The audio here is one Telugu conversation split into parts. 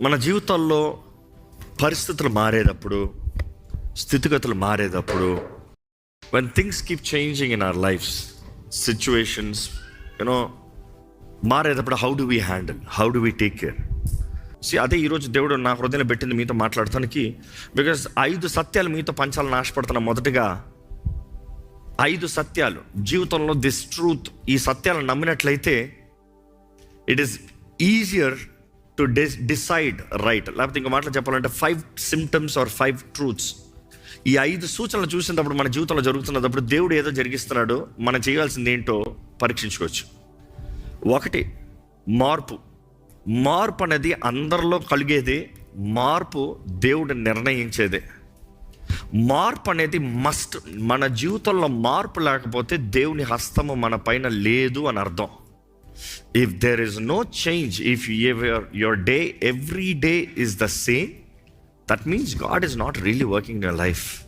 మన జీవితాల్లో పరిస్థితులు మారేటప్పుడు స్థితిగతులు మారేటప్పుడు when things keep changing in our lives situations you know మారేటప్పుడు how do we handle how do we take care C అదే ఈరోజు దేవుడు నా హృదయం పెట్టింది మీతో మాట్లాడటానికి బికాస్ ఐదు సత్యాలు మీతో పంచాలని ఆశపడుతున్నా మొదటిగా ఐదు సత్యాలు జీవితంలో దిస్ ట్రూత్ ఈ సత్యాలను నమ్మినట్లయితే ఇట్ ఈస్ ఈజియర్ టు డిస్ డిసైడ్ రైట్ లేకపోతే ఇంకో మాటలు చెప్పాలంటే five symptoms or five truths ఈ ఐదు సూచనలు చూసినప్పుడు మన జీవితంలో జరుగుతున్నప్పుడు దేవుడు ఏదో జరిగిస్తున్నాడో మనం చేయాల్సింది ఏంటో పరీక్షించుకోవచ్చు. ఒకటి మార్పు. మార్పు అనేది అందరిలో కలిగేది మార్పు దేవుడు నిర్ణయించేదే. మార్పు అనేది మస్ట్ మన జీవితంలో మార్పు లేకపోతే దేవుని హస్తము మన పైన లేదు అని అర్థం. If there is no change, if your, your day, every day is the same, that means God is not really working in your life.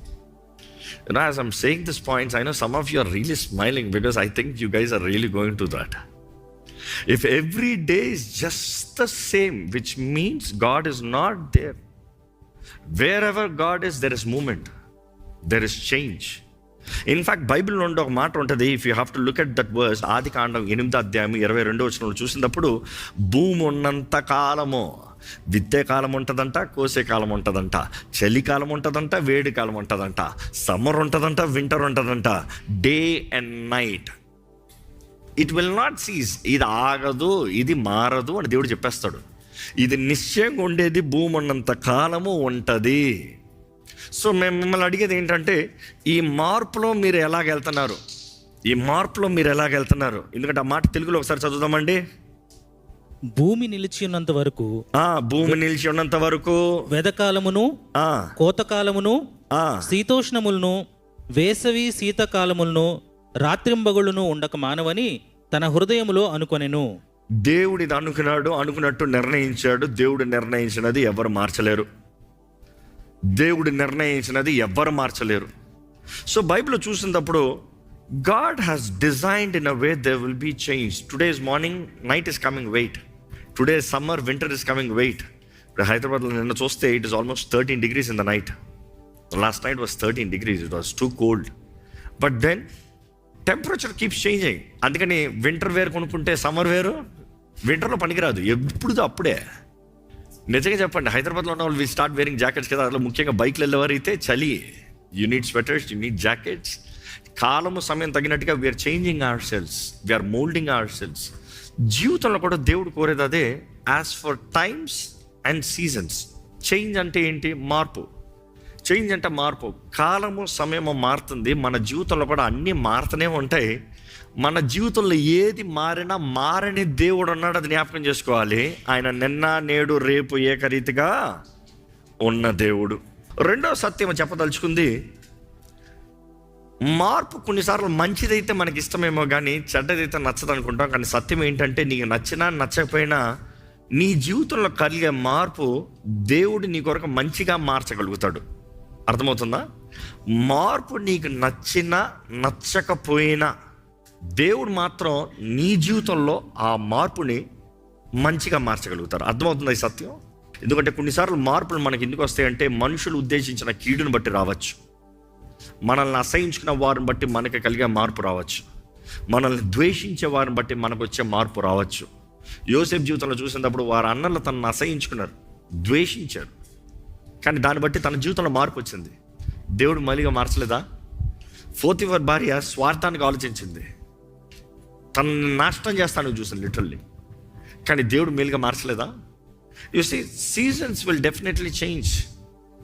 You know, as I'm saying these points, I know some of you are really smiling because I think you guys are really going to that. If every day is just the same, which means God is not there. Wherever God is, there is movement, there is change, in fact Bible నుండి ఒక మాట ఉంటుంది if you have to look at that verse ఆది కాండం ఎనిమిది అధ్యాయం ఇరవై రెండో వచ్చిన చూసినప్పుడు భూమి ఉన్నంత కాలము విత్తే కాలం ఉంటుందంట కోసే కాలం ఉంటుందంట చలికాలం ఉంటుందంట వేడి కాలం ఉంటుందంట సమ్మర్ ఉంటుందంట వింటర్ ఉంటుందంట day and night it will not cease ఇది ఆగదు ఇది మారదు అని దేవుడు చెప్పేస్తాడు. ఇది నిశ్చయంగా ఉండేది భూమి ఉన్నంత కాలము ఉంటుంది. సో మేము మిమ్మల్ని అడిగేది ఏంటంటే ఈ మార్పులో మీరు ఎలాగెళ్తున్నారు ఈ మార్పులో మీరు ఎలాగెళ్తున్నారు ఎందుకంటే ఆ మాట తెలుగులో ఒకసారి చదువుదామండి. భూమి నిలిచి ఉన్నంత వరకు ఆ భూమి నిలిచి ఉన్నంత వరకు వెదకాలమును ఆ. కోతకాలమును ఆ. శీతోష్ణములను వేసవి శీతకాలములను రాత్రింబగుళ్ళను ఉండక మానవని తన హృదయములో అనుకొనెను. దేవుడు ఇది అనుకున్నాడు అనుకున్నట్టు నిర్ణయించాడు దేవుడు నిర్ణయించినది ఎవరు మార్చలేరు. దేవుడు నిర్ణయించినది ఎవ్వరు మార్చలేరు. సో బైబిల్ చూసినప్పుడు God has designed in a way they will be change today's morning night is coming wait today summer winter is coming wait ఇప్పుడు హైదరాబాద్లో నిన్న చూస్తే it is almost thirteen degrees in the night last night was thirteen degrees it was too cold but then temperature keeps changing అందుకని వింటర్ వేర్ కొనుక్కుంటే సమ్మర్ వేరు వింటర్లో పనికిరాదు. ఎప్పుడు అప్పుడే. నిజంగా చెప్పండి హైదరాబాద్లో ఉన్న వాళ్ళు వి స్టార్ట్ వేరింగ్ జాకెట్స్ కదా అందులో ముఖ్యంగా బైక్లు వెళ్ళేవారైతే అయితే చలి you need sweaters you need jackets కాలము సమయం తగినట్టుగా we are changing our selves we are moulding our selves జీవితంలో కూడా దేవుడు కోరేది అదే as for times and seasons change అంటే ఏంటి? మార్పు. చేంజ్ అంటే మార్పు. కాలము సమయము మారుతుంది మన జీవితంలో కూడా అన్నీ మారుతూనే ఉంటాయి. మన జీవితంలో ఏది మారినా మారని దేవుడు అన్నాడు అది జ్ఞాపకం చేసుకోవాలి. ఆయన నిన్న నేడు రేపు ఏకరీతిగా ఉన్న దేవుడు. రెండో సత్యం చెప్పదలుచుకుంది మార్పు కొన్నిసార్లు మంచిదైతే మనకి ఇష్టమేమో కానీ చెడ్డదైతే నచ్చదు అనుకుంటాం కానీ సత్యం ఏంటంటే నీకు నచ్చినా నచ్చకపోయినా నీ జీవితంలో కలిగే మార్పు దేవుడు నీ కొరకు మంచిగా మార్చగలుగుతాడు. అర్థమవుతుందా? మార్పు నీకు నచ్చినా నచ్చకపోయినా దేవుడు మాత్రం నీ జీవితంలో ఆ మార్పుని మంచిగా మార్చగలుగుతారు. అర్థమవుతుంది ఈ సత్యం? ఎందుకంటే కొన్నిసార్లు మార్పులు మనకి ఎందుకు వస్తాయంటే మనుషులు ఉద్దేశించిన కీడును బట్టి రావచ్చు. మనల్ని అసహించుకున్న వారిని బట్టి మనకి కలిగే మార్పు రావచ్చు. మనల్ని ద్వేషించే వారిని బట్టి మనకు వచ్చే మార్పు రావచ్చు. యోసేఫ్ జీవితంలో చూసినప్పుడు వారి అన్నలు తనను అసహించుకున్నారు ద్వేషించారు. కానీ దాన్ని బట్టి తన జీవితంలో మార్పు వచ్చింది. దేవుడు మళ్ళీగా మార్చలేదా? ఫోర్తివర్ భార్య స్వార్థానికి ఆలోచించింది. తనని నాశనం చేస్తాను చూసాను లిటరల్లీ కానీ దేవుడు మేలుగా మార్చలేదా? You see seasons will definitely change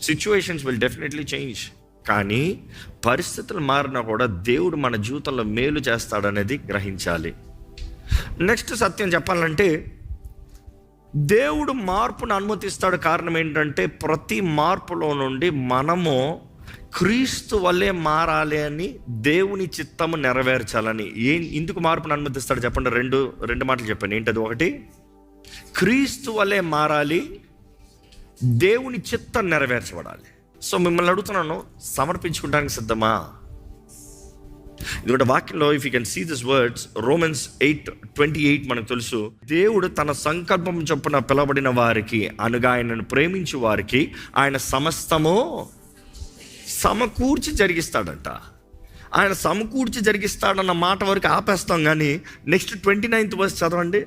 situations will definitely change కానీ పరిస్థితులు మారినా కూడా దేవుడు మన జీవితంలో మేలు చేస్తాడనేది గ్రహించాలి. నెక్స్ట్ సత్యం చెప్పాలంటే దేవుడు మార్పును అనుమతిస్తాడు కారణం ఏంటంటే ప్రతి మార్పులో నుండి మనము క్రీస్తు వల్లే మారాలి అని దేవుని చిత్తము నెరవేర్చాలని. ఏం ఇందుకు మార్పును అనుమతిస్తాడు చెప్పండి. రెండు రెండు మాటలు చెప్పండి. ఏంటది? ఒకటి క్రీస్తు వల్లే మారాలి దేవుని చిత్తం నెరవేర్చబడాలి. సో మిమ్మల్ని అడుగుతున్నాను సమర్పించుకోవడానికి సిద్ధమా? ఎందుకంటే వాక్యంలో if you can see this words Romans eight twenty eight మనకు తెలుసు. దేవుడు తన సంకల్పం చొప్పున పిలవబడిన వారికి అనగా ఆయనను ప్రేమించు వారికి ఆయన సమస్తము సమకూర్చి జరిగిస్తాడంట. ఆయన సమకూర్చి జరిగిస్తాడన్న మాట వరకు ఆపేస్తాం కానీ నెక్స్ట్ ట్వంటీ నైన్త్ వర్స్ చదవండి.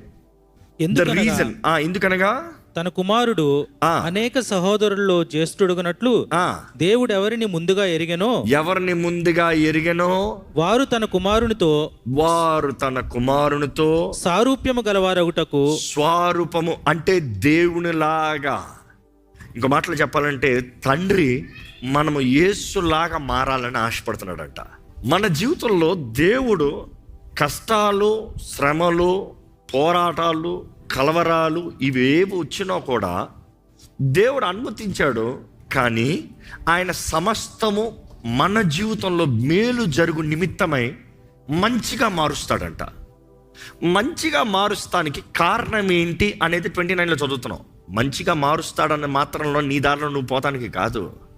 రీజన్ ఎందుకనగా తన కుమారుడు. అనేక సహోదరుల్లో జ్యేష్ఠుడుగునట్లు ఆ, దేవుడు ఎవరిని ముందుగా ఎరిగెనో? ఎవరిని ముందుగా ఎరిగెనో? వారు తన కుమారునితో వారు తన కుమారునితో సారూప్యము గలవారగుటకు స్వరూపము అంటే దేవునిలాగా. ఇంకో మాటలు చెప్పాలంటే తండ్రి మనము యేసులాగా మారాలని ఆశపడుతున్నాడంట. మన జీవితంలో దేవుడు కష్టాలు శ్రమలు పోరాటాలు కలవరాలు ఇవేవి వచ్చినా కూడా దేవుడు అనుమతించాడు. కానీ ఆయన సమస్తము మన జీవితంలో మేలు జరుగు నిమిత్తమై మంచిగా మారుస్తాడంట. మంచిగా మారుస్తానికి కారణం ఏంటి అనేది ట్వంటీ నైన్లో చదువుతున్నాం. మంచిగా మారుస్తాడన్న మాత్రంలో నీ దారిలో నువ్వు పోతానికి కాదు.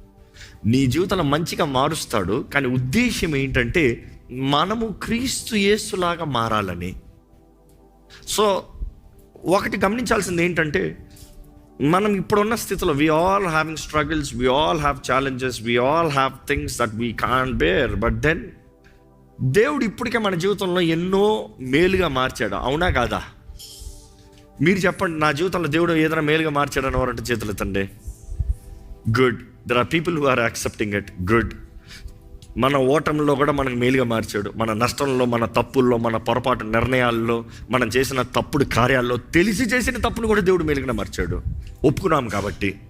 నీ జీవితంలో మంచిగా మారుస్తాడు కానీ ఉద్దేశం ఏంటంటే మనము క్రీస్తు యేసులాగా మారాలని. సో ఒకటి గమనించాల్సింది ఏంటంటే మనం ఇప్పుడున్న స్థితిలో we all having struggles we all have challenges we all have things that we can bear but then దేవుడు ఇప్పటికే మన జీవితంలో ఎన్నో మేలుగా మార్చాడు. అవునా కాదా? మీరు చెప్పండి నా జీవితంలో దేవుడు ఏదైనా మేలుగా మార్చాడు అని ఎవరంటే చేతులు ఎత్తండి good there are people who are accepting it good మన ఓటంలో కూడా మనకు మేలుగా మార్చాడు. మన నష్టంలో మన తప్పుల్లో మన పొరపాటు నిర్ణయాల్లో మనం చేసిన తప్పుడు కార్యాల్లో తెలిసి చేసిన తప్పును కూడా దేవుడు మేలుగా మార్చాడు. ఒప్పుకున్నాం కాబట్టి.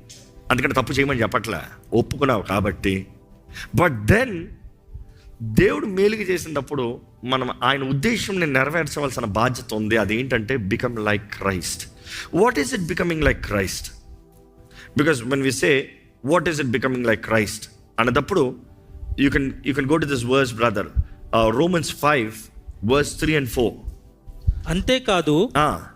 అందుకని తప్పు చేయమని చెప్పట్లే. ఒప్పుకున్నావు కాబట్టి. బట్ దెన్ దేవుడు మేలుగా చేసినప్పుడు మనం ఆయన ఉద్దేశంని నెరవేర్చవలసిన బాధ్యత ఉంది. అదేంటంటే become like Christ what is it becoming like Christ because when we say what is it becoming like Christ అనేటప్పుడు you can you can go to this verse brother Romans five verse three and four అంతేకాదు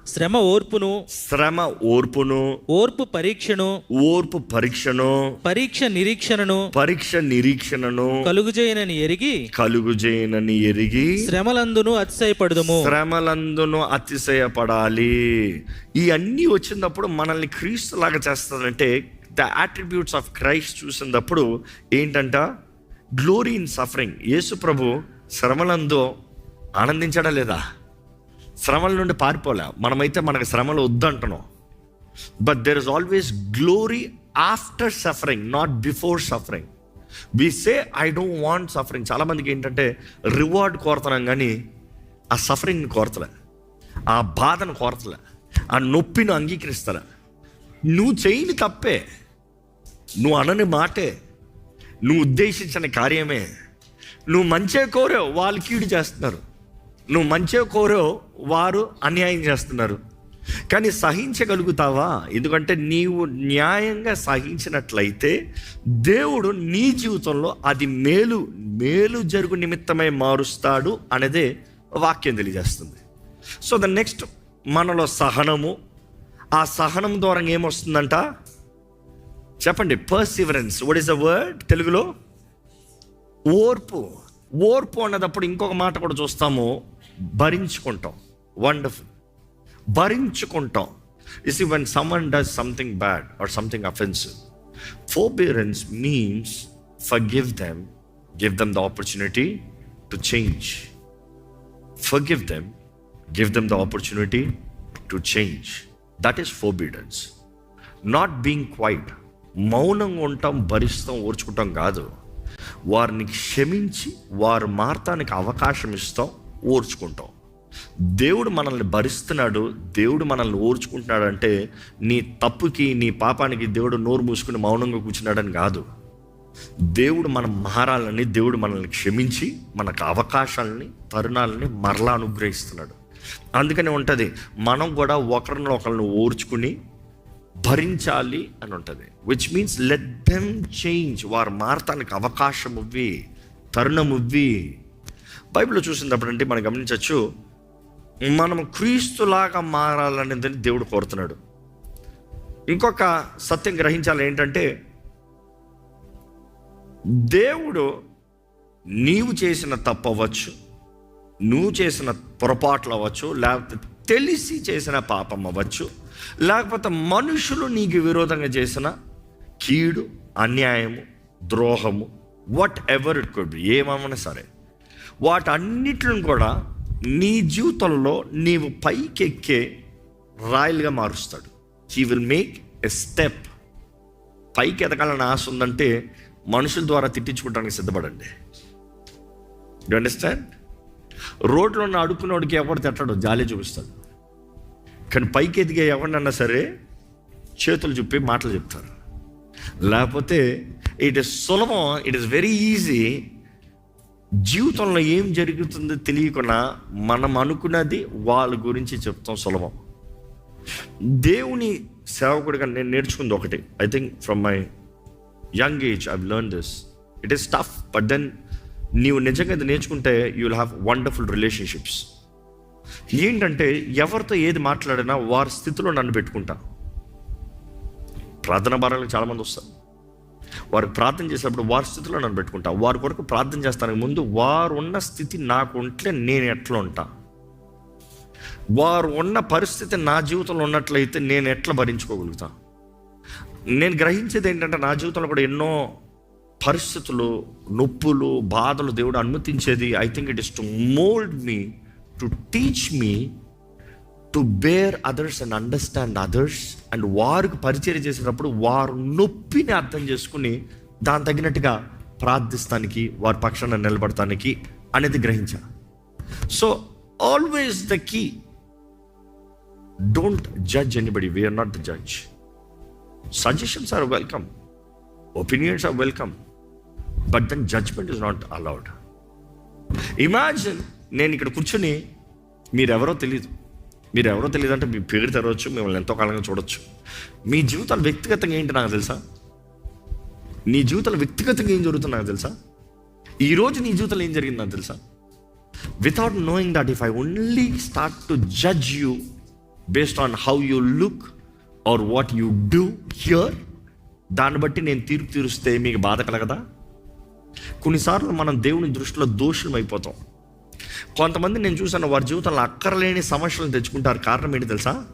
శ్రమ ఓర్పును శ్రమ ఓర్పును ఓర్పు పరీక్షను ఓర్పు పరీక్షను పరీక్ష నిరీక్షణను పరీక్ష నిరీక్షణను కలుగుజేయనని ఎరిగి కలుగుజేయనని ఎరిగి శ్రమలందును అతిశయపడదుము. శ్రమలందును అతిశయపడాలి. ఈ అన్నీ వచ్చినప్పుడు మనల్ని క్రీస్తు లాగా చేస్తారంటే ద యాట్రిబ్యూట్స్ ఆఫ్ క్రైస్ట్ చూసినప్పుడు ఏంటంట? గ్లోరీ ఇన్ సఫరింగ్ యేసు ప్రభు శ్రమలందో ఆనందించడా లేదా? శ్రమల నుండి పారిపోలే. మనమైతే మనకు శ్రమలు వద్దంటున్నాం. But there is always glory after suffering not before suffering we say I don't want suffering చాలామందికి ఏంటంటే రివార్డ్ కోరుతున్నాం కానీ ఆ సఫరింగ్ని కోరతలే. ఆ బాధను కోరతలే. ఆ నొప్పిని అంగీకరిస్తారా నువ్వు చేయని తప్పే. నువ్వు అనని మాటే. నువ్వు ఉద్దేశించిన కార్యమే. నువ్వు మంచే కోరావు వాళ్ళు కీడు చేస్తున్నారు. నువ్వు మంచే కోరావు వారు అన్యాయం చేస్తున్నారు. కానీ సహించగలుగుతావా? ఎందుకంటే నీవు న్యాయంగా సహించినట్లయితే దేవుడు నీ జీవితంలో అది మేలు మేలు జరుగు నిమిత్తమై మారుస్తాడు అనేదే వాక్యం తెలియజేస్తుంది. సో ద నెక్స్ట్ మనలో సహనము. ఆ సహనం ద్వారా ఏమొస్తుందంట? చెప్పండి perseverance what is the word తెలుగులో? ఓర్పు. ఓర్పు అన్నదప్పుడు ఇంకొక మాట కూడా చూస్తాము భరించుకుంటాం. Wonderful భరించుకుంటాం. Is when someone does something bad or something offensive forbearance means forgive them give them the opportunity to change forgive them give them the opportunity to change that is forbearance not being quiet మౌనంగా ఉంటాం భరిస్తాం ఓర్చుకుంటాం కాదు. వారిని క్షమించి వారు మార్తానికి అవకాశం ఇస్తాం ఓర్చుకుంటాం. దేవుడు మనల్ని భరిస్తున్నాడు దేవుడు మనల్ని ఓర్చుకుంటున్నాడు అంటే నీ తప్పుకి నీ పాపానికి దేవుడు నోరు మూసుకుని మౌనంగా కూర్చున్నాడని కాదు. దేవుడు మనం మారాలని దేవుడు మనల్ని క్షమించి మనకు అవకాశాలని తరుణాలని మరలా అనుగ్రహిస్తున్నాడు. అందుకనే ఉంటుంది మనం కూడా ఒకరిని ఒకరిని ఓర్చుకుని భరించాలి అని ఉంటుంది. Which means let them change వారు మారటానికి అవకాశం ఇవ్వి తరుణం ఇవ్వి బైబిల్లో చూసినప్పుడు అంటే మనం గమనించవచ్చు మనం క్రీస్తులాగా మారాలనేది దేవుడు కోరుతున్నాడు. ఇంకొక సత్యం గ్రహించాలి ఏంటంటే దేవుడు నీవు చేసిన తప్పు అవ్వచ్చు నువ్వు చేసిన పొరపాట్లు అవ్వచ్చు లేకపోతే తెలిసి చేసిన పాపం అవ్వచ్చు లేకపోతే మనుషులు నీకు విరోధంగా చేసిన కీడు అన్యాయము ద్రోహము వాట్ ఎవర్ ఇట్ కుడ్ ఏమన్నా సరే. వాటన్నిటిని కూడా నీ జీవితంలో నీవు పైకెక్కే రాయల్గా మారుస్తాడు. He will make a step పైకి ఎదగాలని ఆశ ఉందంటే మనుషుల ద్వారా తిట్టించుకోవడానికి సిద్ధపడండి. యు అండర్స్టాండ్ రోడ్లో ఉన్న అడుక్కున్నోడికి ఎవరు తిట్టడు? జాలి చూపిస్తాడు. కానీ పైకి ఎదిగే ఎవరినన్నా సరే చేతులు చూపి మాటలు చెప్తారు. లేకపోతే ఇట్ ఇస్ సులభం ఇట్ ఇస్ వెరీ ఈజీ జీవితంలో ఏం జరుగుతుందో తెలియకుండా మనం అనుకున్నది వాళ్ళ గురించి చెప్తాం సులభం. దేవుని సేవకుడిగా నేను నేర్చుకుంది ఒకటి. I think from my young age I learn this it is tough but then నీవు నిజంగా ఇది నేర్చుకుంటే you will have wonderful relationships ఏంటంటే ఎవరితో ఏది మాట్లాడినా వారి స్థితిలో నన్ను పెట్టుకుంటా. ప్రార్థన భారాలకు చాలామంది వస్తారు. వారు ప్రార్థన చేసినప్పుడు వారి స్థితిలో నన్ను పెట్టుకుంటా. వారి కొరకు ప్రార్థన చేస్తానికి ముందు వారు ఉన్న స్థితి నాకు ఉంటే నేను ఎట్లా ఉంటా? వారు ఉన్న పరిస్థితి నా జీవితంలో ఉన్నట్లయితే నేను ఎట్లా భరించుకోగలుగుతా? నేను గ్రహించేది ఏంటంటే నా జీవితంలో కూడా ఎన్నో పరిస్థితులు నొప్పులు బాధలు దేవుడు అనుమతించేది. I think it is to mould me to teach me to bear others and understand others and వారికి పరిచయం చేసేటప్పుడు వారు నొప్పిని అర్థం చేసుకుని దాని తగినట్టుగా ప్రార్థిస్తానికి వారి పక్షాన నిలబడటానికి అనేది గ్రహించా so always the key don't judge anybody we're not the judge suggestions are welcome opinions are welcome but then judgement is not allowed imagine నేను ఇక్కడ కూర్చొని మీరెవరో తెలియదు మీరెవరో తెలియదు అంటే మీ పేరు తెరవచ్చు మిమ్మల్ని ఎంతో కాలంగా చూడొచ్చు. మీ జీవితాలు వ్యక్తిగతంగా ఏంటి నాకు తెలుసా? నీ జీవితంలో వ్యక్తిగతంగా ఏం జరుగుతుంది నాకు తెలుసా? ఈరోజు నీ జీవితంలో ఏం జరిగింది నాకు తెలుసా? Without knowing that if I only start to judge you based on how you look or what you do here దాన్ని బట్టి నేను తీర్పు తీరుస్తే మీకు బాధ కలగదా? కొన్నిసార్లు మనం దేవుని దృష్టిలో దోషులం అయిపోతాం కొంతమంది నేను చూసాను వారి జీవితంలో అక్కర్లేని సమస్యలను తెచ్చుకుంటారు. కారణం ఏంటి తెలుసా?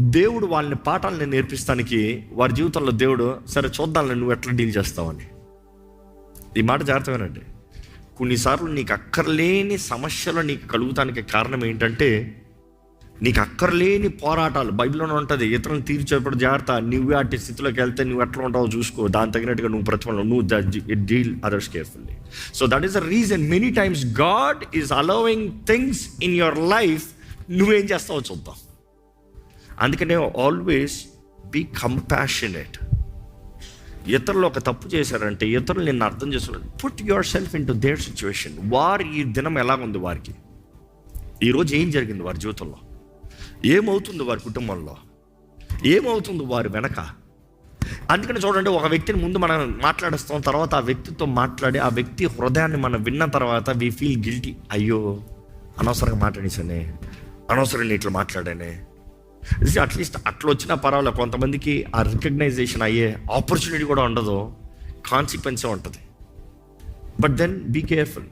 దేవుడు వాళ్ళని పాఠాలను నేర్పిస్తానికి వారి జీవితంలో దేవుడు సరే చూద్దాం నువ్వు ఎట్లా డీల్ చేస్తావని ఈ మాట జాగ్రత్తమేనండి. కొన్నిసార్లు నీకు అక్కర్లేని సమస్యలు నీకు కలుగుతానికి కారణం ఏంటంటే నీకు అక్కర్లేని పోరాటాలు. బైబిల్లోనే ఉంటుంది. ఇతరులను తీర్చేప్పుడు జాగ్రత్త. నువ్వు అట్టి స్థితిలోకి వెళ్తే నువ్వు ఎట్లా ఉంటావో చూసుకో. దాని తగినట్టుగా నువ్వు ప్రతిఫలం నువ్వు deal others carefully so that is a reason many times God is allowing things in your life నువ్వేం చేస్తావో చూద్దాం. అందుకనే ఆల్వేస్ బీ కంపాషనేట్ ఇతరులు ఒక తప్పు చేశారంటే ఇతరులు నిన్ను అర్థం చేస్తున్నారు put yourself into their situation వారి ఈ దినం ఎలా ఉంది వారికి ఈరోజు ఏం జరిగింది వారి జీవితంలో? ఏమవుతుంది వారి కుటుంబంలో? ఏమవుతుంది వారి వెనక? అందుకని చూడండి ఒక వ్యక్తిని ముందు మనం మాట్లాడేస్తాం తర్వాత ఆ వ్యక్తితో మాట్లాడి ఆ వ్యక్తి హృదయాన్ని మనం విన్న తర్వాత వి ఫీల్ గిల్టీ అయ్యో అనవసరంగా మాట్లాడేసానే అనవసరం ఇట్లా మాట్లాడానే. అట్లీస్ట్ అట్లా వచ్చినా పర్వాలేదు. కొంతమందికి ఆ రికగ్నైజేషన్ అయ్యే ఆపర్చునిటీ కూడా ఉండదు. కాన్సిక్వెన్సే ఉంటుంది. బట్ దెన్ బీ కేర్ఫుల్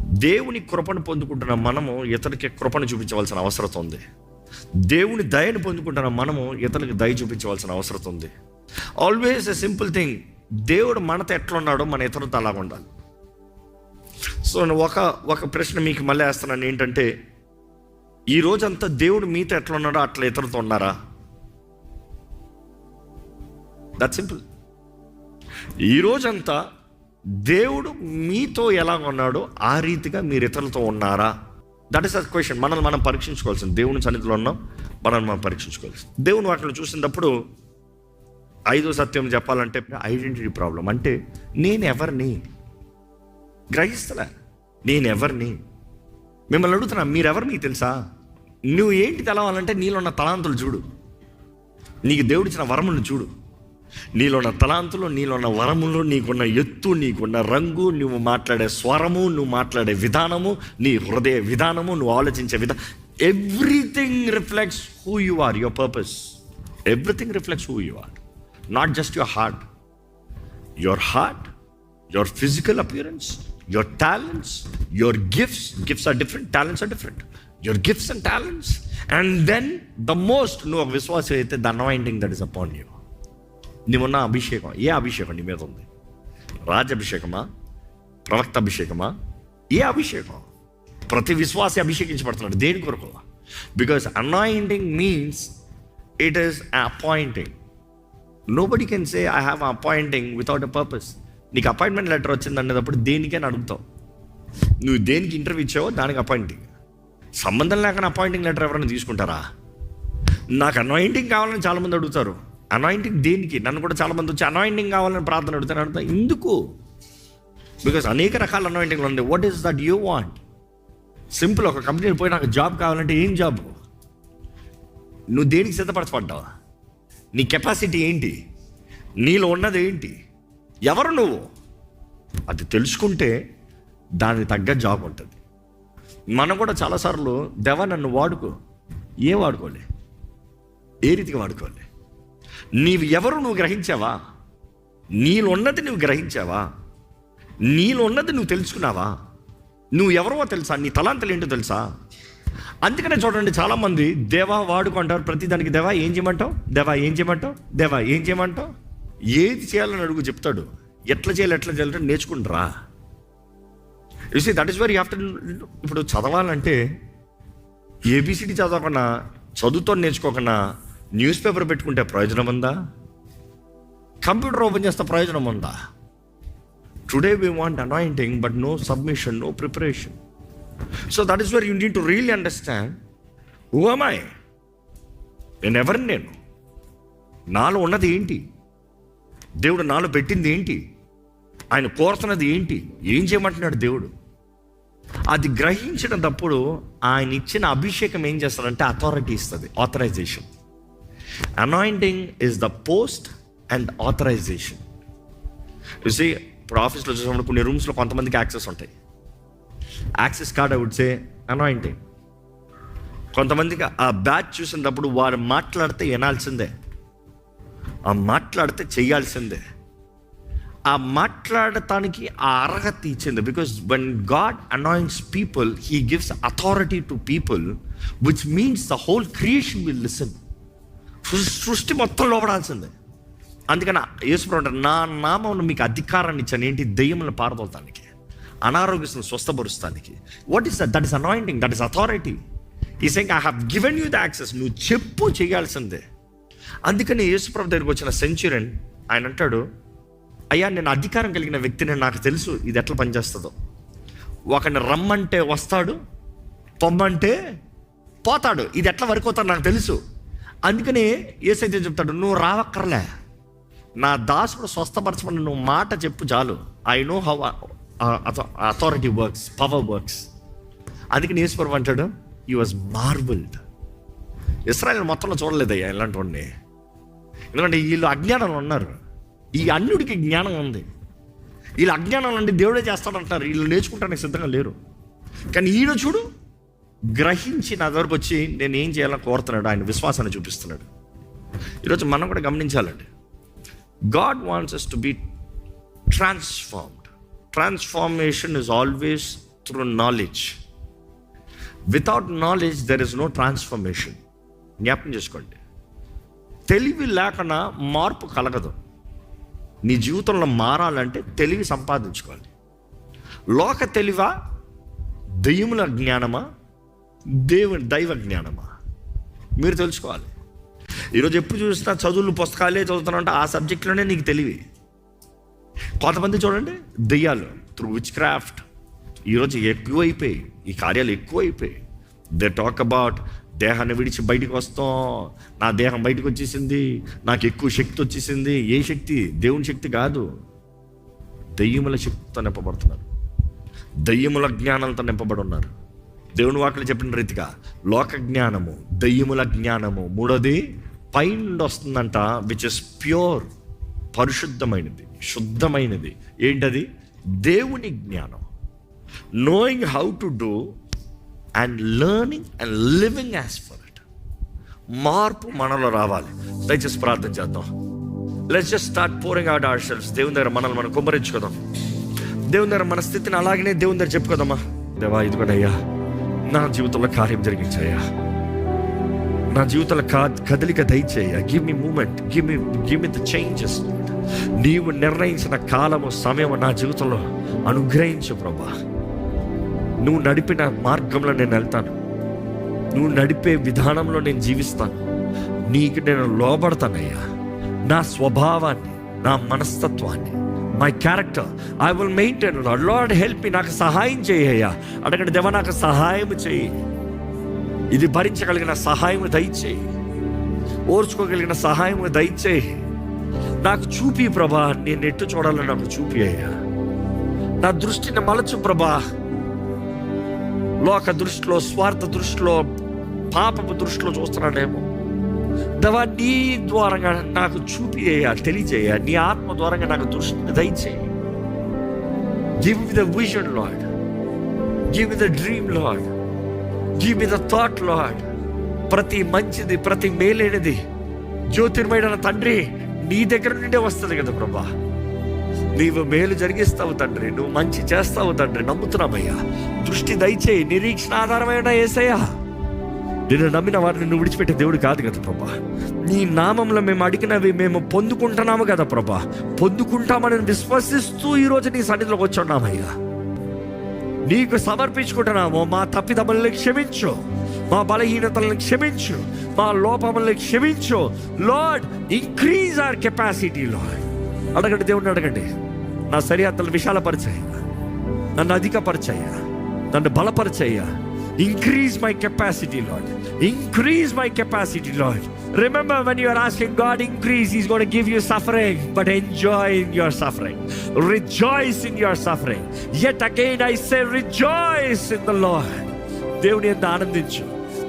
దేవుని కృపను పొందుకుంటున్న మనము ఇతరులకి కృపను చూపించవలసిన అవసరం ఉంది. దేవుని దయను పొందుకుంటున్న మనము ఇతరులకి దయ చూపించవలసిన అవసరం ఉంది. ఆల్వేస్ ఎ సింపుల్ థింగ్ దేవుడు మనతో ఎట్లా ఉన్నాడో మన ఇతరులతో అలాగ ఉండాలి. సో ఒక ఒక ప్రశ్న మీకు మళ్ళీ వేస్తున్నాను. ఏంటంటే ఈ రోజంతా దేవుడు మీతో ఎట్లా ఉన్నాడో అట్లా ఇతరులతో ఉన్నారా? దట్ సింపుల్ ఈ రోజంతా దేవుడు మీతో ఎలా ఉన్నాడో ఆ రీతిగా మీరు ఇతరులతో ఉన్నారా? దట్ ఈస్ అ క్వశ్చన్ మనల్ని మనం పరీక్షించుకోవాల్సింది. దేవుని సన్నిధిలో ఉన్నాం మనల్ని మనం పరీక్షించుకోవాల్సింది దేవుని వాటిని చూసినప్పుడు ఐదో సత్యం చెప్పాలంటే ఐడెంటిటీ ప్రాబ్లం అంటే నేను ఎవరిని గ్రహిస్తలే? నేను ఎవరిని మిమ్మల్ని అడుగుతున్నా మీరెవరు మీకు తెలుసా? నువ్వు ఏంటి తెలవాలంటే నీలో ఉన్న తలాంతులు చూడు. నీకు దేవుడిచ్చిన వరములను చూడు. నీలోన్న తలాంతులు నీలోన్న వరములు నీకున్న ఎత్తు నీకున్న రంగు నువ్వు మాట్లాడే స్వరము నువ్వు మాట్లాడే విధానము నీ హృదయ విధానము నువ్వు ఆలోచించే విధానం. Everything reflects who you are your purpose everything reflects who you are not just your heart your heart your physical appearance your talents your gifts gifts are different talents are different your gifts and talents and then the most నువ్వు ఒక విశ్వాసం అయితే the anointing that is upon you నీవున్న అభిషేకం. ఏ అభిషేకం నీ మీద ఉంది? రాజాభిషేకమా ప్రవక్త అభిషేకమా ఏ అభిషేకం? ప్రతి విశ్వాసి అభిషేకించబడుతున్నాడు. దేని కొరకు? Because anointing means it is appointing nobody can say I have appointing without a purpose నీకు అపాయింట్మెంట్ లెటర్ వచ్చింది అనేటప్పుడు దేనికే అడుగుతావు. నువ్వు దేనికి ఇంటర్వ్యూ ఇచ్చావో దానికి అపాయింటింగ్ సంబంధం లేకుండా అపాయింటింగ్ లెటర్ ఎవరైనా తీసుకుంటారా? నాకు అనాయింటింగ్ కావాలని చాలామంది అడుగుతారు. అనాయింటింగ్ దేనికి? నన్ను కూడా చాలామంది వచ్చి అనాయింటింగ్ కావాలని ప్రార్థన అడుగుతాను అడుగుతా ఎందుకు? బికాస్ అనేక రకాల అనాయింటింగ్లు ఉంది what is that you want simple ఒక కంపెనీ పోయి నాకు జాబ్ కావాలంటే ఏం జాబ్ నువ్వు దేనికి సిద్ధపరచబడ్డావు? నీ కెపాసిటీ ఏంటి? నీలో ఉన్నది ఏంటి? ఎవరు నువ్వు? అది తెలుసుకుంటే దానికి తగ్గ జాబ్ ఉంటుంది. మనం కూడా చాలాసార్లు దేవా నన్ను వాడుకో. ఏ వాడుకోలే ఏ రీతిగా వాడుకోవాలి? నీవు ఎవరు నువ్వు గ్రహించావా? నీలోన్నది నువ్వు గ్రహించావా? నీలున్నది నువ్వు తెలుసుకున్నావా? నువ్వు ఎవరో తెలుసా? నీ తలాంతలు ఏంటో తెలుసా? అందుకనే చూడండి చాలామంది దేవా వాడుకుంటారు ప్రతిదానికి దేవా ఏం చేయమంటావు? దేవా ఏం చేయమంటావు? దేవా ఏం చేయమంటావు? ఏది చేయాలని అడుగు చెప్తాడు. ఎట్లా చేయాలి ఎట్లా చేయాలంటే నేర్చుకుంటారా see that is very after ఇప్పుడు చదవాలంటే ఏబిసిడి చదవకుండా చదువుతో నేర్చుకోకుండా న్యూస్ పేపర్ పెట్టుకుంటే ప్రయోజనం ఉందా? కంప్యూటర్ ఓపెన్ చేస్తే ప్రయోజనం ఉందా? Today we want anointing but no submission no preparation so that is where you need to really understand who నేను ఎవరిని నేను? నాలో ఉన్నది ఏంటి? దేవుడు నాలో పెట్టింది ఏంటి? ఆయన కోరుతున్నది ఏంటి? ఏం చేయమంటున్నాడు దేవుడు? అది గ్రహించిన తప్పుడు. ఆయన ఇచ్చిన అభిషేకం ఏం చేస్తాడంటే అథారిటీ ఇస్తుంది authorization anointing is the post and authorization చూసి ఇప్పుడు ఆఫీస్లో చూసినప్పుడు కొన్ని రూమ్స్లో కొంతమందికి యాక్సెస్ ఉంటాయి. Access card I would say anointing కొంతమందికి ఆ బ్యాచ్ చూసినప్పుడు వారు మాట్లాడితే వినాల్సిందే. ఆ మాట్లాడితే చేయాల్సిందే. ఆ మాట్లాడటానికి ఆ అర్హత ఇచ్చింది. Because one God anoints people he gives authority to people which means the whole creation will listen సృష్టి మొత్తం లోపడాల్సిందే. అందుకని యేసుప్రభు అంటారు నా నామం మీకు అధికారాన్ని ఇచ్చాను. ఏంటి? దెయ్యములను పారదోలటానికి అనారోగ్యం స్వస్థపరుస్తానికి. What is that that is anointing that is authority he saying I have given you the access నువ్వు చెప్పు చేయాల్సిందే. అందుకని యేసుప్రభు దగ్గరికి వచ్చిన సెంచురియన్ ఆయన అంటాడు అయ్యా నేను అధికారం కలిగిన వ్యక్తిని నాకు తెలుసు. ఇది ఎట్లా పనిచేస్తుందో. ఒకని రమ్మంటే వస్తాడు పొమ్మంటే పోతాడు. ఇది ఎట్లా వరకు అవుతాడు నాకు తెలుసు. అందుకనే ఏసైతే చెప్తాడు? నువ్వు రావక్కర్లే. నా దాసుడు స్వస్థపరచమని నువ్వు మాట చెప్పు చాలు. I know how authority works power works అందుకని ఈశ్వరం అంటాడు ఈ వాజ్ మార్బుల్డ్ ఇస్రాయల్ మొత్తంలో చూడలేదయ్యా ఇలాంటి వాడిని ఎందుకంటే వీళ్ళు అజ్ఞానంలో ఉన్నారు. ఈ అన్యుడికి జ్ఞానం ఉంది. వీళ్ళు అజ్ఞానం అంటే దేవుడే చేస్తాడంటారు వీళ్ళు నేర్చుకుంటానికి సిద్ధంగా లేరు. కానీ ఈయన చూడు గ్రహించి నా దగ్గరకు వచ్చి నేను ఏం చేయాలని కోరుతున్నాడు? ఆయన విశ్వాసాన్ని చూపిస్తున్నాడు. ఈరోజు మనం కూడా గమనించాలండి. God wants us to be transformed transformation is always through knowledge without knowledge there is no transformation జ్ఞాపకం చేసుకోండి. తెలివి లేకుండా మార్పు కలగదు. నీ జీవితంలో మారాలంటే తెలివి సంపాదించుకోవాలి. లోక తెలివా? దెయ్యముల జ్ఞానమా? దేవుని దైవ జ్ఞానమా? మీరు తెలుసుకోవాలి. ఈరోజు ఎప్పుడు చూసినా చదువులు పుస్తకాలే చదువుతానంటే ఆ సబ్జెక్ట్లోనే నీకు తెలివి. కొంతమంది చూడండి దెయ్యాలు త్రూ విచ్ క్రాఫ్ట్ ఈరోజు ఎక్కువైపోయి ఈ కార్యాలు ఎక్కువైపోయి. దే టాక్ అబౌట్ దేహాన్ని విడిచి బయటికి వస్తాం. నా దేహం బయటకు వచ్చేసింది. నాకు ఎక్కువ శక్తి వచ్చేసింది. ఏ శక్తి? దేవుని శక్తి కాదు. దెయ్యముల శక్తితో నింపబడుతున్నారు. దయ్యముల జ్ఞానంతో నింపబడి ఉన్నారు దేవుని వాక్యం చెప్పిన రీతిగా లోక జ్ఞానము దయ్యముల జ్ఞానము మూడోది పైన వస్తుందంట విచ్ ఇస్ ప్యూర్ పరిశుద్ధమైనది శుద్ధమైనది. ఏంటది? దేవుని జ్ఞానం. Knowing how to do and learning and living as for it మార్పు మనలో రావాలి. దయచేసి ప్రార్థన చేద్దాం. Let's just start pouring out ourselves దేవుని దగ్గర మనల్ని మనం కుమ్మరించుకుందాం. దేవుని దగ్గర మన స్థితిని అలాగనే దేవుని దగ్గర చెప్పుకోదమ్మా దేవా ఇది కూడా నా జీవితంలో కార్యం జరిగించాయా? నా జీవితంలో కా కదలిక దయచేయ. Give me movement give me give me the changes నీవు నిర్ణయించిన కాలము సమయము నా జీవితంలో అనుగ్రహించు ప్రభా. నువ్వు నడిపిన మార్గంలో నేను వెళ్తాను. నువ్వు నడిపే విధానంలో నేను జీవిస్తాను. నీకు నేను లోబడతానయ్యా. నా స్వభావాన్ని నా మనస్తత్వాన్ని my character I will maintain Lord help me నాకు సహాయం చేయ్యా అడగండి దేవ నాకు సహాయం చేయి. ఇది భరించగలిగిన సహాయం దయచేయి. ఓర్చుకోగలిగిన సహాయం దయచేయి. నాకు చూపి ప్రభా. నేను ఎట్టు చూడాలని నాకు చూపి అయ్యా. నా దృష్టిని మలచు ప్రభా. లోక దృష్టిలో స్వార్థ దృష్టిలో పాపపు దృష్టిలో చూస్తున్నానేమో దవా నీ ద్వారంగా నాకు చూపి తెలియజేయ. నీ ఆత్మ ద్వారంగా నాకు దృష్టిని దయచేయి. Give the vision Lord give the dream Lord give me the thought Lord ప్రతి మంచిది ప్రతి మేలైనది జ్యోతిర్మయుడైన తండ్రి నీ దగ్గర నుండే వస్తుంది కదా ప్రభా. నీవు మేలు జరిగిస్తావు తండ్రి నువ్వు మంచి చేస్తావు తండ్రి నమ్ముతున్నామయ్యా. దృష్టి దయచేయి నిరీక్షణ ఆధారమైన ఏసయ్యా. నిన్ను నమ్మిన వారిని నువ్వు విడిచిపెట్టే దేవుడు కాదు కదా ప్రభా. నీ నామంలో మేము అడిగినవి మేము పొందుకుంటున్నాము కదా ప్రభా. పొందుకుంటామని విశ్వసిస్తూ ఈరోజు నీ సన్నిధిలోకి వచ్చున్నామయ్యా నీకు సమర్పించుకుంటున్నాము మా తప్పిదమ్మల్ని క్షమించు మా బలహీనతలను క్షమించు మా లోపములను క్షమించు. Lord increase our capacity Lord అడగండి దేవుడిని అడగండి. నా సరిహద్దులు విశాలపరిచాయ నన్ను అధికపరిచాయ నన్ను బలపరిచాయ increase my capacity lord increase my capacity lord remember when you're asking God increase is got give you suffering but enjoy in your suffering rejoice in your suffering yet again I say rejoice in the lord దేవుని ఎంత ఆనందించు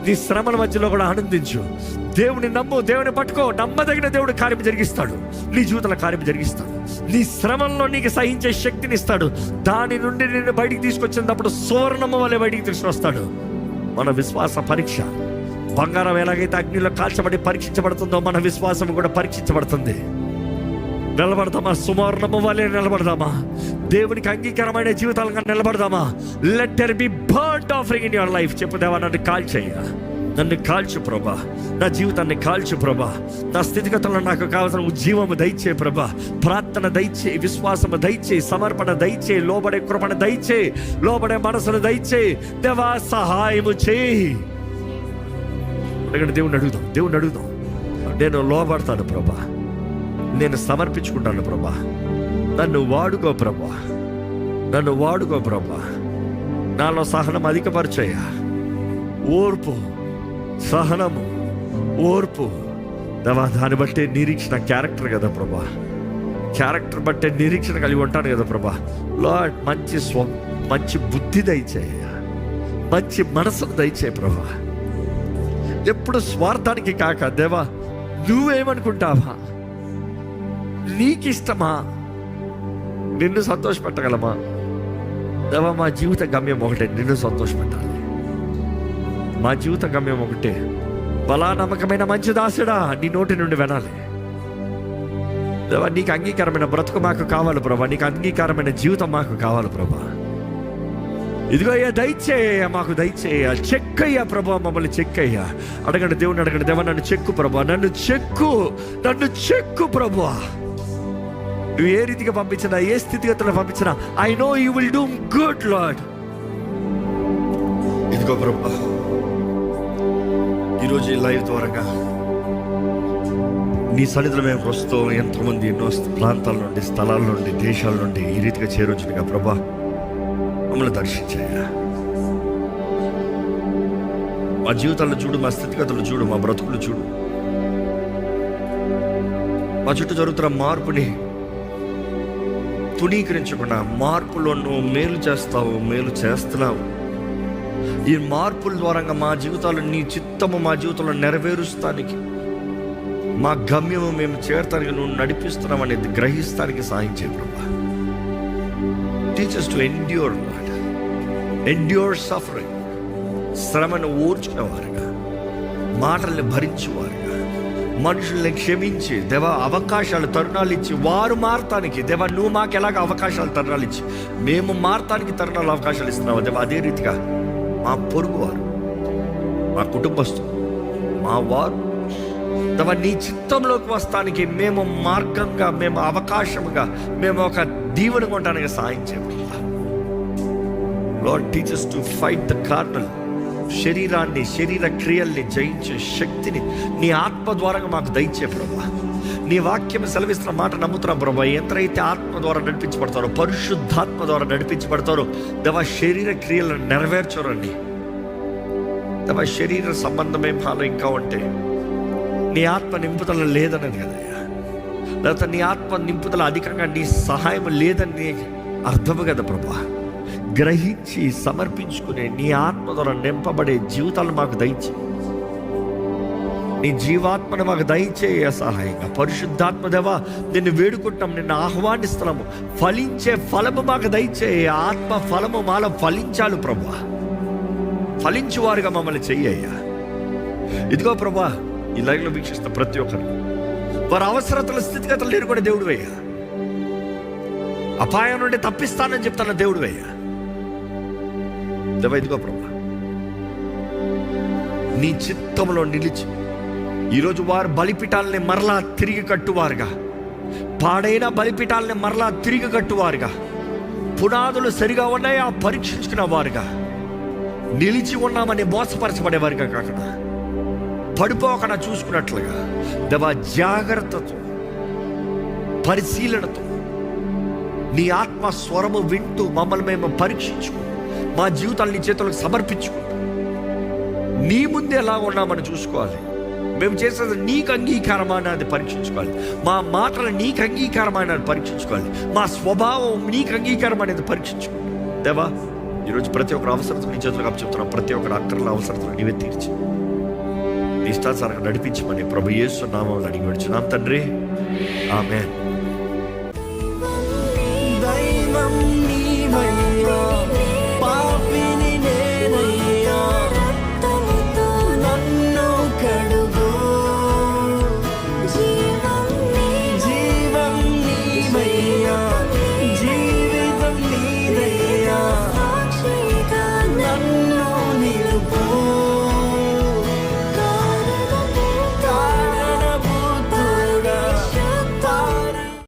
నీ శ్రమల మధ్యలో కూడా ఆనందించు. దేవుని నమ్ము దేవుని పట్టుకో. నమ్మదగిన దేవుడు కార్యం జరిగిస్తాడు. నీ జీవితంలో కార్యం జరిగిస్తాడు. నీ శ్రమంలో నీకు సహించే శక్తిని ఇస్తాడు. దాని నుండి నిన్ను బయటికి తీసుకొచ్చినప్పుడు సువర్ణము వలె బయటికి తీసుకొస్తాడు. మన విశ్వాస పరీక్ష. బంగారం ఎలాగైతే అగ్నిలో కాల్చబడి పరీక్షించబడుతుందో మన విశ్వాసం కూడా పరీక్షించబడుతుంది. నిలబడదామా? సువర్ణము వలె నిలబడదామా? దేవునికి అంగీకారమైన జీవితాలుగా నిలబడదామా? Let it be burnt offering in your life చెప్పు దేవా నన్ను కాల్చేయ నన్ను కాల్చు ప్రభా. నా జీవితాన్ని కాల్చు ప్రభా. నా స్థితిగతుల్లో నాకు కావాల్సిన ఉజ్జీవము దయచే ప్రభా. ప్రార్థన దయచే విశ్వాసము దయచే సమర్పణ దయచే లోబడే కృపణ దయచే లోబడే మనసును దయచే దేవా సహాయము చేయి. అడగండి దేవుని అడుగుదాం దేవుని అడుగుదాం. నేను లోబడతాను ప్రభా. నేను సమర్పించుకుంటాను ప్రభా. నన్ను వాడుకో ప్రభా. నన్ను వాడుకో ప్రభా. నాలో సహనం అధికపరచయ్య ఓర్పు సహనము ఓర్పు. దాన్ని బట్టే నిరీక్షణ క్యారెక్టర్ కదా ప్రభా. క్యారెక్టర్ బట్టే నిరీక్షణ కలిగి ఉంటాను కదా ప్రభా. లాడ్ మంచి స్వ మంచి బుద్ధి దయచేయ. మంచి మనసును దయచేయ ప్రభా. ఎప్పుడు స్వార్థానికి కాక దేవా నువ్వేమనుకుంటావా? నీకిష్టమా? నిన్ను సంతోషపెట్టగలమా? దేవా మా జీవిత గమ్యం ఒకటే నిన్ను సంతోషపెట్టాలి. మా జీవిత గమ్యం ఒకటే. బలా నమ్మకమైన మంచి దాసుడా నీ నోటి నుండి వినాలి. దేవా నీకు అంగీకారమైన బ్రతుకు మాకు కావాలి ప్రభా. నీకు అంగీకారమైన జీవితం మాకు కావాలి ప్రభా. ఇదిగో అయ్యా దయచేయ మాకు దయచేయ చెక్కయ్యా ప్రభా మమ్మల్ని చెక్కయ్యా. అడగండి దేవుని అడగండి. దేవా నన్ను చెక్కు ప్రభా. నన్ను చెక్కు నన్ను చెక్కు ప్రభా. నువ్వు ఏ రీతిగా పంపించినా ఏ స్థితిగతులు పంపించినా I know you will do good Lord ఇదిగో ప్రభా ఈరోజు ఈ లైవ్ ద్వారాగా నీ సన్నిధిలో మేము ప్రస్తుతం ఎంతోమంది ఎన్నో ప్రాంతాల నుండి స్థలాల నుండి దేశాల నుండి ఈ రీతిగా చేరొచ్చుగా ప్రభా మమ్మల్ని దర్శించాయా? మా జీవితాలను చూడు మా స్థితిగతులు చూడు మా బ్రతుకులు చూడు. మా చుట్టూ జరుగుతున్న మార్పుని తుణీకరించకుండా మార్పులో నువ్వు మేలు చేస్తావు మేలు చేస్తున్నావు. ఈ మార్పుల ద్వారా మా జీవితాలు నీ చిత్తము మా జీవితంలో నెరవేరుస్తానికి మా గమ్యము మేము చేరటానికి నువ్వు నడిపిస్తున్నావు అనేది గ్రహిస్తానికి సాయం చేయ ప్రభా. Teach us to endure endure suffering శ్రమను ఓర్చుకునేవారుగా మాటల్ని భరించేవారు. మనుషుల్ని క్షమించి దేవ అవకాశాలు తరుణాలు ఇచ్చి వారు మారటానికి దేవ నువ్వు మాకు ఎలాగ అవకాశాలు తరుణాలు ఇచ్చి మేము మారటానికి తరుణాలు అవకాశాలు ఇస్తున్నావు దేవ? అదే రీతిగా మా పొరుగువారు మా కుటుంబస్తులు మా వారు దేవ నీ చిత్తంలోకి వస్తానికి మేము మార్గంగా మేము అవకాశముగా మేము ఒక దీవెన కొనడానికి సాయం చేయబడాలి Lord teach us to fight the carnal శరీరాన్ని శరీర క్రియల్ని జయించే శక్తిని నీ ఆత్మ ద్వారా మాకు దయచే ప్రభా. నీ వాక్యం సెలవిస్తున్న మాట నమ్ముతున్నాం ప్రభా. ఎంతైతే ఆత్మ ద్వారా నడిపించబడతారో పరిశుద్ధాత్మ ద్వారా నడిపించబడతారో దవ శరీర క్రియలను నెరవేర్చరండి. దవ శరీర సంబంధమే ఫాలో ఇంకా ఉంటే నీ ఆత్మ నింపుదల లేదన్నది కదయ్యా లేకపోతే నీ ఆత్మ నింపుదల అధికంగా నీ సహాయం లేదని అర్థము కదా ప్రభా. గ్రహించి సమర్పించుకునే నీ ఆత్మ ద్వారా నింపబడే జీవితాలు మాకు దయచే నీ జీవాత్మను మాకు దయచేయ సహాయంగా. పరిశుద్ధాత్మ దేవా నిన్ను వేడుకుంటాం నిన్ను ఆహ్వానిస్తున్నాము. ఫలించే ఫలము మాకు దయచేయ. ఆత్మ ఫలము మాలో ఫలించాలి ప్రభా ఫలించువారుగా మమ్మల్ని చెయ్యయ్యా. ఇదిగో ప్రభా ఈ లైవ్లో వీక్షిస్తున్న ప్రతి ఒక్కరు. వారి అవసరతల స్థితిగతులు నేను కూడా దేవుడు వేయ అపాయం నుండి తప్పిస్తానని చెప్తాను దేవుడు వేయ దేవా ఇదిగో ప్రభా? నీ చిత్తంలో నిలిచి ఈరోజు వారు బలిపీఠాలని మరలా తిరిగి కట్టువారుగా. పాడైన బలిపీఠాలని మరలా తిరిగి కట్టువారుగా. పునాదులు సరిగా ఉన్నాయా? పరీక్షించుకున్న వారుగా. నిలిచి ఉన్నామని మోసపరచబడేవారుగా కాకుండా. పడిపోకుండా చూసుకున్నట్లుగా. దేవా జాగ్రత్తతో పరిశీలనతో నీ ఆత్మ స్వరము వింటూ మమ్మల్ని మేము పరీక్షించుకో మా జీవితాన్ని నీ చేతులకు సమర్పించుకుంటూ నీ ముందు ఎలా ఉన్నామని చూసుకోవాలి. మేము చేసేది నీకు అంగీకారమా అది పరీక్షించుకోవాలి. మా మాటలు నీకు అంగీకారమా అది పరీక్షించుకోవాలి. మా స్వభావం నీకు అంగీకారం అనేది పరీక్షించుకోవాలి దేవా ఈరోజు ప్రతి ఒక్కరు అవసరత నీ చేతులకు చెప్తున్నాం ప్రతి ఒక్కరు అక్కర్ల అవసరతలు నీవే తీర్చి. నీ ఇష్టానుసారంగా నడిపించమని ప్రభు యేసు నామంలో అడిగి విడుచున్నాం తండ్రి. ఆమె